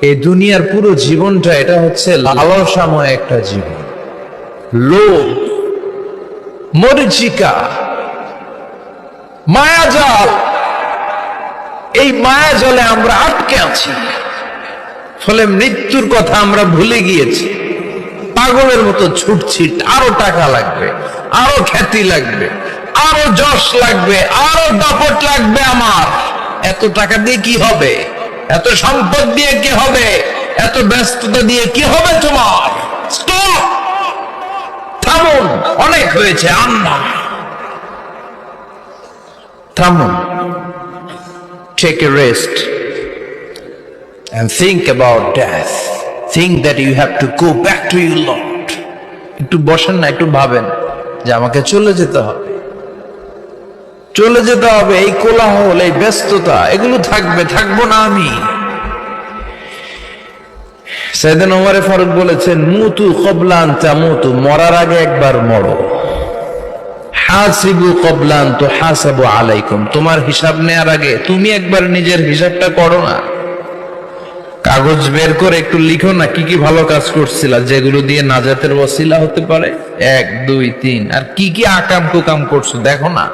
এই দুনিয়ার পুরো জীবনটা এটা হচ্ছে লালসাময় একটা জীবন। লোভ, মরিচিকা, মায়াজাল, এই মায়াজলে আমরা আটকে আছি। ফলে মৃত্যুর কথা আমরা ভুলে গিয়েছি। পাগলের মতো ছুটছি, আরও টাকা লাগবে, আরও খ্যাতি লাগবে, আরও যশ লাগবে, আরও দাপট লাগবে আমার। এত টাকা দিয়ে কি হবে? এত সম্পদ দিয়ে কি হবে? এত ব্যস্ততা দিয়ে কি হবে তোমার? থামুন, অনেক হয়েছে আন্না থামুন। Take a rest and think about death. Think that you have to go back to your Lord. একটু বসেন না, একটু ভাবেন যে আমাকে চলে যেতে হবে। চলে যেতে হবে, এই কোলাহল, এই ব্যস্ততা, এগুলো থাকবে, থাকব না আমি। সেদিন ওমরে ফারুক বলেছেন, মুতু কবলান তামুতু, মরার আগে একবার মরো। হাসিবু কবলান তো হাসাবু আলাইকুম, তোমার হিসাব নেয়ার আগে তুমি একবার নিজের হিসাবটা করো না। কাগজ বের করে একটু লিখো না, কি কি ভালো কাজ করছিলা, যেগুলো দিয়ে নাজাতের ওসিলা হতে পারে? এক, দুই, তিন, আর কি কি আকাম কুকাম করছ, দেখো না।